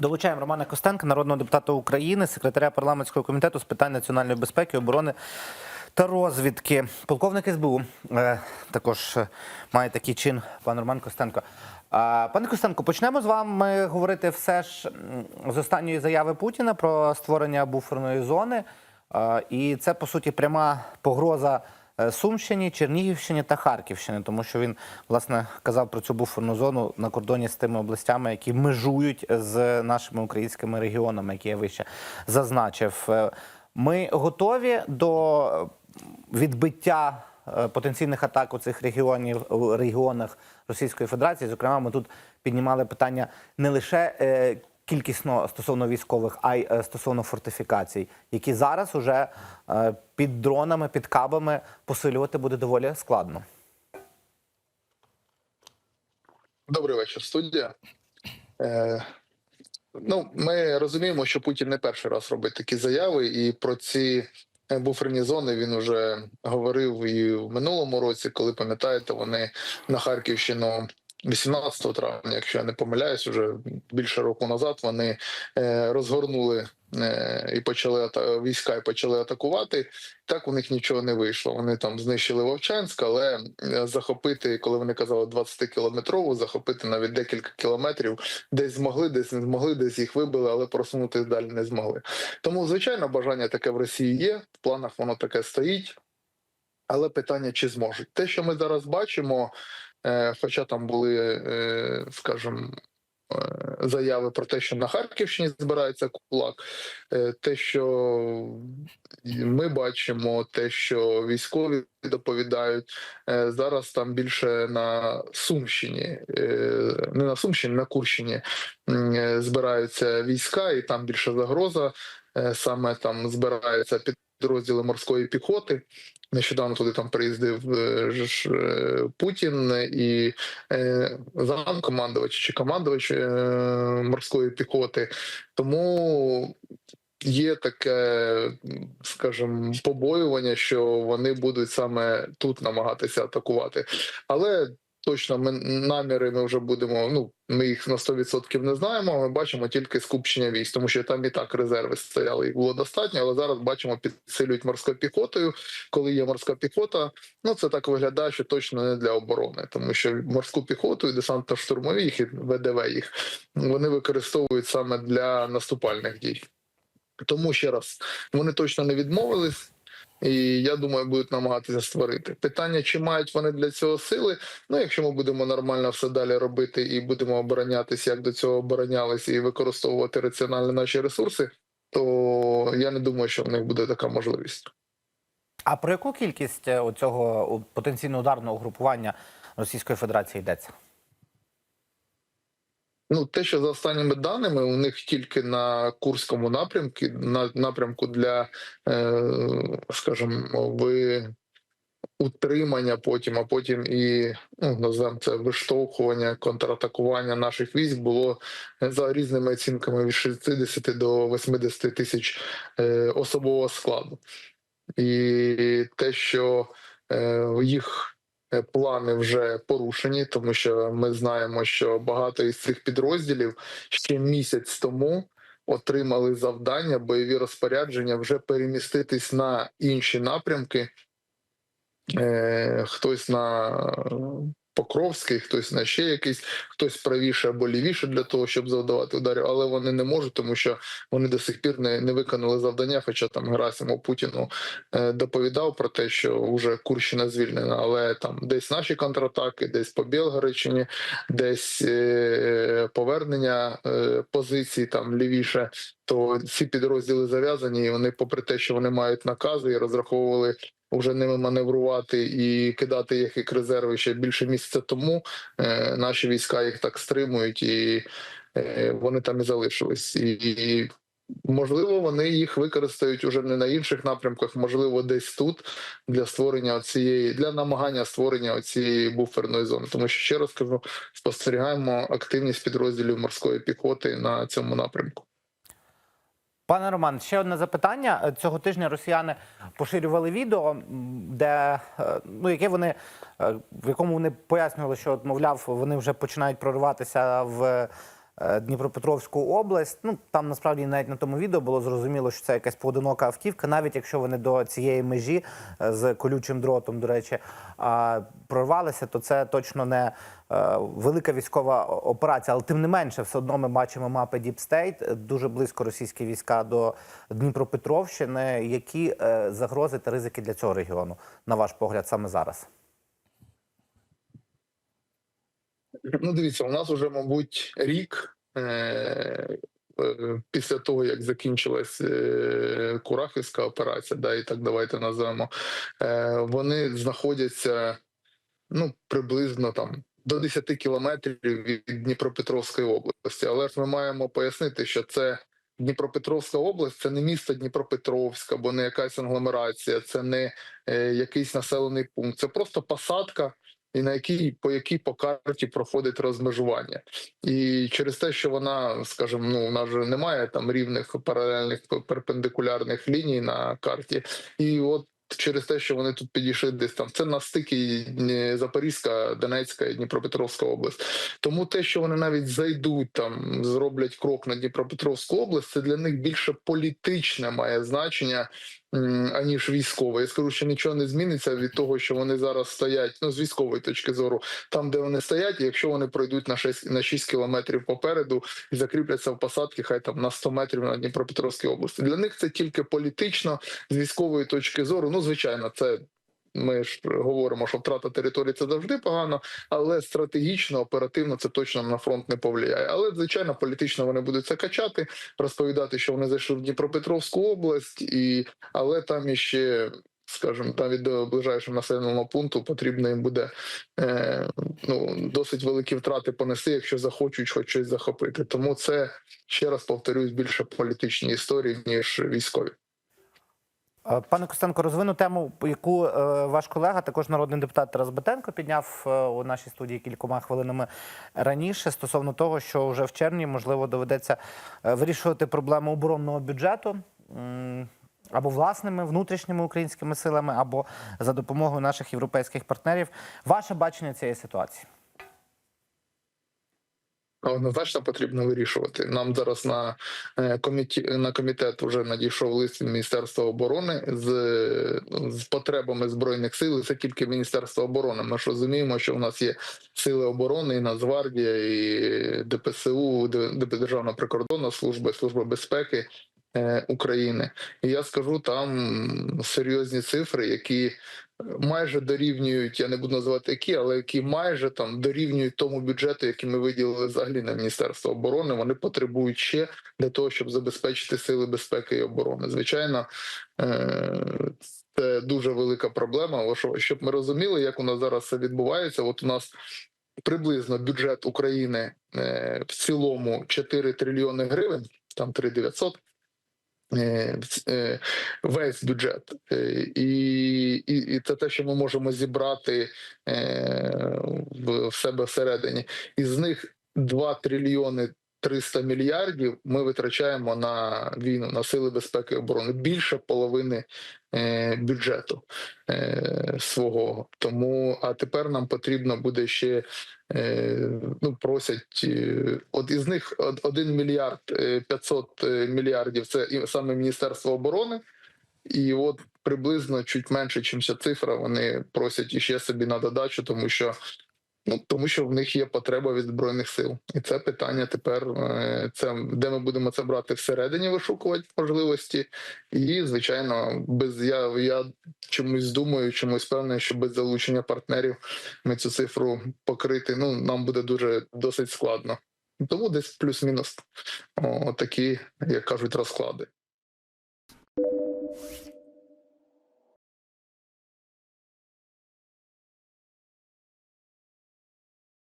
Долучаємо Романа Костенка, народного депутата України, секретаря парламентського комітету з питань національної безпеки, оборони та розвідки. Полковник СБУ е, також е, має такий чин, пан Роман Костенко. А, Пане Костенко, почнемо з вами говорити все ж з останньої заяви Путіна про створення буферної зони. А, І це по суті пряма погроза е, Сумщині, Чернігівщині та Харківщині, тому що він власне казав про цю буферну зону на кордоні з тими областями, які межують з нашими українськими регіонами, які я вище зазначив. Е, Ми готові до відбиття е, потенційних атак у цих регіонів регіонах Російської Федерації. Зокрема, ми тут піднімали питання не лише е, кількісно стосовно військових, а й е, стосовно фортифікацій, які зараз уже е, під дронами, під кабами посилювати буде доволі складно. Добрий вечір, студія. Е, ну, ми розуміємо, що Путін не перший раз робить такі заяви, і про ці буферні зони він вже говорив і в минулому році, коли пам'ятаєте, вони на Харківщину. 18 травня, якщо я не помиляюсь, уже більше року назад вони е, розгорнули е, і почали війська і почали атакувати. Так у них нічого не вийшло. Вони там знищили Вовчанськ, але е, захопити, коли вони казали 20 кілометрову, захопити навіть декілька кілометрів, десь змогли, десь не змогли, десь їх вибили, але просунутися далі не змогли. Тому, звичайно, бажання таке в Росії є. В планах воно таке стоїть. Але питання, чи зможуть те, що ми зараз бачимо, хоча там були, е, скажімо, е, заяви про те, що на Харківщині збирається кулак, е, те, що ми бачимо, те, що військові доповідають е, зараз там більше на Сумщині, е, не на Сумщині, на Курщині е, збираються війська, і там більше загроза. Е, Саме там збираються підрозділи морської піхоти. Нещодавно туди там приїздив е, е, Путін і е, замкомандувач чи командувач морської піхоти. Тому є таке, скажімо, побоювання, що вони будуть саме тут намагатися атакувати. Але точно ми наміри ми вже будемо. Ну ми їх на 100% не знаємо. Ми бачимо тільки скупчення військ, тому що там і так резерви стояли, їх було достатньо. Але зараз бачимо, підсилюють морською піхотою. Коли є морська піхота, ну це так виглядає, що точно не для оборони, тому що морську піхоту і десантно-штурмові їх і ВДВ їх вони використовують саме для наступальних дій. Тому ще раз вони точно не відмовились. І я думаю, будуть намагатися створити питання, чи мають вони для цього сили. Ну, якщо ми будемо нормально все далі робити і будемо оборонятися, як до цього оборонялися, і використовувати раціонально наші ресурси, то я не думаю, що в них буде така можливість. А про яку кількість е, цього потенційно ударного угрупування Російської Федерації йдеться? Ну, те, що за останніми даними, у них тільки на Курському напрямку, на напрямку для, е, скажімо, ви утримання потім, а потім і ну, називаємо це виштовхування, контратакування наших військ було е, за різними оцінками від 60 до 80 тисяч е, особового складу. І те, що їх плани вже порушені, тому що ми знаємо, що багато із цих підрозділів ще місяць тому отримали завдання, бойові розпорядження вже переміститись на інші напрямки. Е, Хтось на Покровський, хтось на ще якийсь, хтось правіше або лівіше для того, щоб завдавати ударів, але вони не можуть, тому що вони до сих пір не, не виконали завдання. Хоча там Герасимов Путіну е, доповідав про те, що вже Курщина звільнена, але там десь наші контратаки, десь по Білгородщині, десь е, повернення е, позицій там лівіше. То ці підрозділи зав'язані, і вони, попри те, що вони мають накази і розраховували вже ними маневрувати і кидати їх як резерви ще більше місяця тому. Е, наші війська їх так стримують, і е, вони там і залишились. І, і можливо, вони їх використають уже не на інших напрямках, можливо, десь тут для створення цієї для намагання створення цієї буферної зони. Тому що ще раз кажу, спостерігаємо активність підрозділів морської піхоти на цьому напрямку. Пане Роман, ще одне запитання. Цього тижня росіяни поширювали відео, де е, ну яке вони е, в якому вони пояснювали, що от, мовляв, вони вже починають прориватися в е, Дніпропетровську область. Ну там насправді навіть на тому відео було зрозуміло, що це якась поодинока автівка, навіть якщо вони до цієї межі е, з колючим дротом, до речі, прорвалися, то це точно не е, велика військова операція. Але тим не менше, все одно ми бачимо мапи е, дуже близько російські війська до Дніпропетровщини. Які е, загрози та ризики для цього регіону, на ваш погляд, саме зараз? Ну, дивіться, у нас вже, мабуть, рік е, е, після того, як закінчилась е, Курахівська операція, да, і так давайте назвемо, е, вони знаходяться ну, приблизно там. До 10 кілометрів від Дніпропетровської області, але ж ми маємо пояснити, що це Дніпропетровська область, це не місто Дніпропетровськ або не якась агломерація, це не е, якийсь населений пункт, це просто посадка і на якій по якій по карті проходить розмежування, і через те, що вона, скажімо, ну у нас немає там рівних паралельних перпендикулярних ліній на карті, і от. Через те, що вони тут підійшли десь там, це на стикі е, Запорізька, Донецька і Дніпропетровська область. Тому те, що вони навіть зайдуть там, зроблять крок на Дніпропетровську область, це для них більше політичне має значення, аніж військове. Я скажу, що нічого не зміниться від того, що вони зараз стоять, ну з військової точки зору, там, де вони стоять, якщо вони пройдуть на 6, на 6 кілометрів попереду і закріпляться в посадки, хай там на 100 метрів на Дніпропетровській області. Для них це тільки політично, з військової точки зору. Ну, звичайно, це. Ми ж говоримо, що втрата території це завжди погано, але стратегічно, оперативно це точно на фронт не повлияє. Але звичайно, політично вони будуть це качати, розповідати, що вони зайшли в Дніпропетровську область, і але там іще, скажімо, від до ближайшого населеного пункту потрібно їм буде е, ну досить великі втрати понести, якщо захочуть хоч щось захопити. Тому це ще раз повторюсь більше політичні історії ніж військові. Е, Пане Костенко, розвину тему, яку е, ваш колега, також народний депутат Тарас Батенко, підняв е, у нашій студії кількома хвилинами раніше стосовно того, що вже в червні можливо доведеться вирішувати проблему оборонного бюджету. Або власними внутрішніми українськими силами, або за допомогою наших європейських партнерів. Ваше бачення цієї ситуації? Однозначно потрібно вирішувати. Нам зараз на е, коміті на комітет вже надійшов лист від Міністерства оборони з, з потребами збройних сил. Це тільки Міністерство оборони. Ми ж розуміємо, що у нас є сили оборони, і Нацгвардія, і ДПСУ, Державна прикордонна служба, служба безпеки е, України. І я скажу там серйозні цифри, які майже дорівнюють, я не буду називати які, але які майже там дорівнюють тому бюджету, який ми виділили взагалі на Міністерство оборони. Вони потребують ще для того, щоб забезпечити сили безпеки і оборони. Звичайно, е, це дуже велика проблема. Щоб ми розуміли, як у нас зараз це відбувається. От у нас приблизно бюджет України е, в цілому 4 трильйони гривень, там 3 900. Е, е, весь бюджет, Е, і, і, і це те, що ми можемо зібрати в себе всередині. Із них 2 трильйони 300 мільярдів ми витрачаємо на війну, на сили безпеки і оборони. Більше половини е, бюджету е, свого. Тому а тепер нам потрібно буде ще. е, Ну, просять е, от із них од- 1 мільярд е, 500 мільярдів. Це саме Міністерство оборони, і от приблизно чуть менше, ніж ця цифра. Вони просять іще собі на додачу, тому що ну тому, що в них є потреба від збройних сил, і це питання тепер е, це де ми будемо це брати всередині, вишукувати можливості, і звичайно, без я я чомусь думаю, чомусь певний, що без залучення партнерів ми цю цифру покрити. Ну нам буде дуже досить складно. Тому десь плюс-мінус такі, як кажуть, розклади.